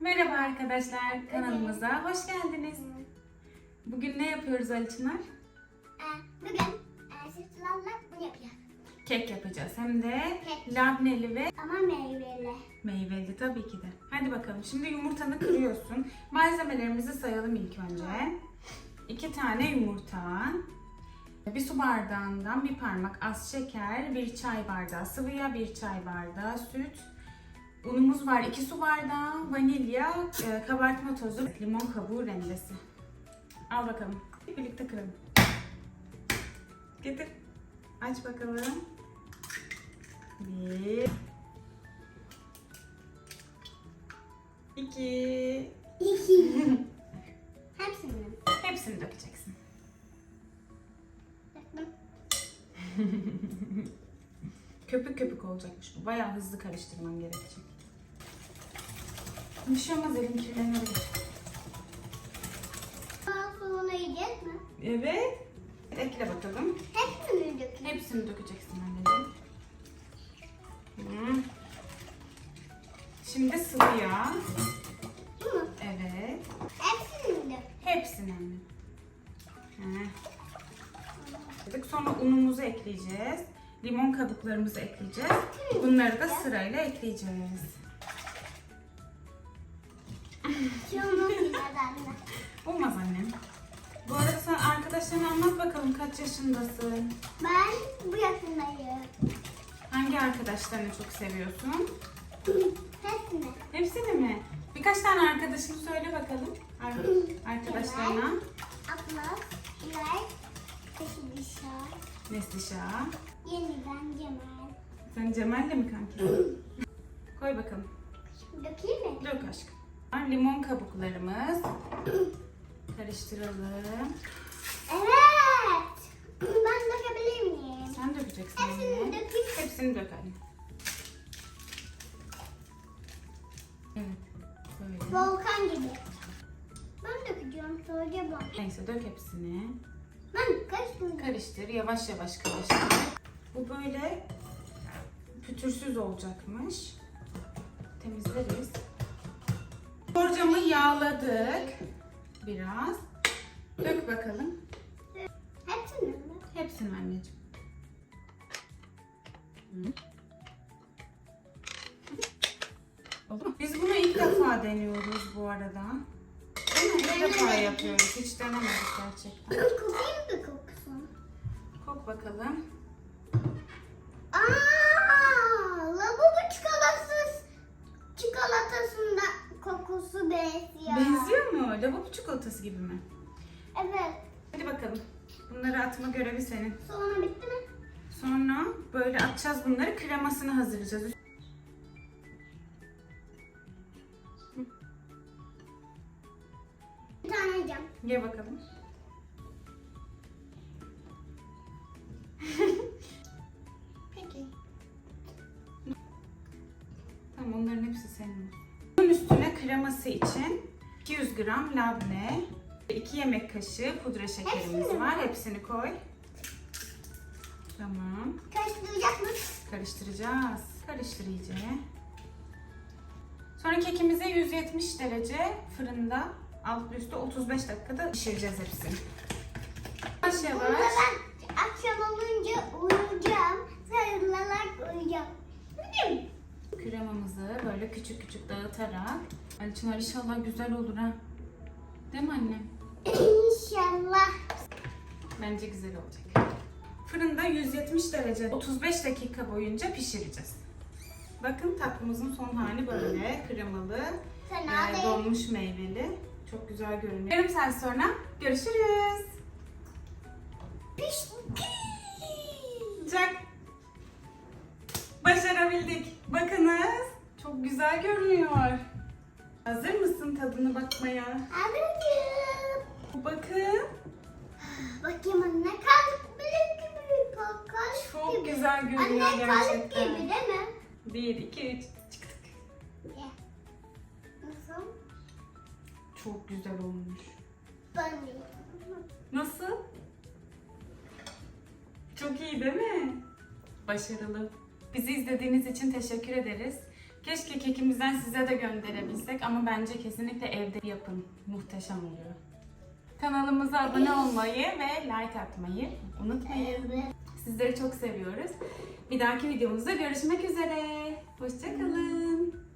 Merhaba arkadaşlar, kanalımıza hoş geldiniz. Bugün ne yapıyoruz Ali Çınar? Ee, Bugün e, sütlerle bunu yapacağız. Kek yapacağız. Hem de Kek. labneli ve Ama meyveli. meyveli tabii ki de. Hadi bakalım. Şimdi yumurtanı kırıyorsun. Malzemelerimizi sayalım ilk önce. İki tane yumurta, bir su bardağından bir parmak az şeker, bir çay bardağı sıvı yağ, bir çay bardağı süt, unumuz var, iki su bardağı, vanilya, e, kabartma tozu, limon kabuğu rendesi. Al bakalım. Birlikte kıralım. Getir. Aç bakalım. Bir. İki. İki. Hepsini. Hepsini dökeceksin. Köpük köpük olacakmış bu. Bayağı hızlı karıştırman gerekecek. Bir şey olmaz elim kirlenebilir. Sonra yiyeceğiz mi? Evet. Ekle bakalım. Hepsini mi dökeyim? Hepsini dökeceksin anneciğim. Hı. Şimdi sıvı yağ. Bu mu? Evet. Hepsini mi dök? Hepsini anne. Heh. Dedik sonra unumuzu ekleyeceğiz. Limon kabuklarımızı ekleyeceğiz. Bunları da sırayla ekleyeceğiz. Olmaz annem. Bu arada sen arkadaşlarına anlat bakalım kaç yaşındasın? Ben bu yaşındayım. Hangi arkadaşlarını çok seviyorsun? Hepsini. Hepsini mi? Birkaç tane arkadaşını söyle bakalım. Ar- arkadaşlarına. Atlas, İlay, Teşi Dişar, Neslişah. Yeniden Cemal. Sen Cemal'le mi kanki? Koy bakalım. Dökeyim mi? Dök aşkım. Limon kabuklarımız. Karıştıralım. Evet. Ben dökebilir miyim? Sen dökeceksin Hepsini anne. dökeyim. Hepsini dök anne. Evet. Böyle. Volkan gibi. Ben dökeceğim. Söyle bak. Neyse dök hepsini. Ben karıştırdım. Karıştır. Yavaş yavaş karıştır. Bu böyle pütürsüz olacakmış. Temizleriz. Borcamı yağladık. Biraz. Dök bakalım. Hepsini mi? Hepsini anneciğim. Mu? Biz bunu ilk defa deniyoruz bu arada. Değil mi? İlk defa yapıyoruz. Hiç denemedik gerçekten. Kokayım mı kokusun? Kok bakalım. Aa, lavabo çikolatası çikolatasında kokusu benziyor. Benziyor mu? Lavabo çikolatası gibi mi? Evet. Hadi bakalım. Bunları atma görevi senin. Sonra bitti mi? Sonra böyle atacağız bunları. Kremasını hazırlayacağız. Bir tane yiyeceğim. Ye bakalım. Peki. Tamam onların hepsi senin kreması için 200 gram labne, 2 yemek kaşığı pudra şekerimiz Hepsini mi? var. Hepsini koy. Tamam. Karıştıracak mı? Karıştıracağız. Karıştır iyice. Sonra kekimizi 170 derece fırında alt üstü 35 dakikada pişireceğiz hepsini. Yavaş Bunda yavaş. ben akşam olunca uyuyacağım. Sarılarak uyuyacağım. Kremamızı böyle küçük küçük dağıtarak. Ali Çınar inşallah güzel olur ha. Değil mi annem? İnşallah. Bence güzel olacak. Fırında 170 derece 35 dakika boyunca pişireceğiz. Bakın tatlımızın son hali böyle kremalı, Fena e, donmuş meyveli. Çok güzel görünüyor. Yarım saat sonra görüşürüz. Pişti. Başarabildik. Bakınız. Çok güzel görünüyor. Hazır mısın tadına bakmaya? Ablacığım. Bakın. Bakayım anne kalıp gibi kalıp Çok gibi. güzel görünüyor Anne kalıp gerçekten. gibi değil mi? 1, 2, 3. Çıktık. Ye. Nasıl? Çok güzel olmuş. Ben de. Nasıl? Çok iyi değil mi? Başarılı. Bizi izlediğiniz için teşekkür ederiz. Keşke kekimizden size de gönderebilsek ama bence kesinlikle evde yapın. Muhteşem oluyor. Kanalımıza abone olmayı ve like atmayı unutmayın. Sizleri çok seviyoruz. Bir dahaki videomuzda görüşmek üzere. Hoşçakalın.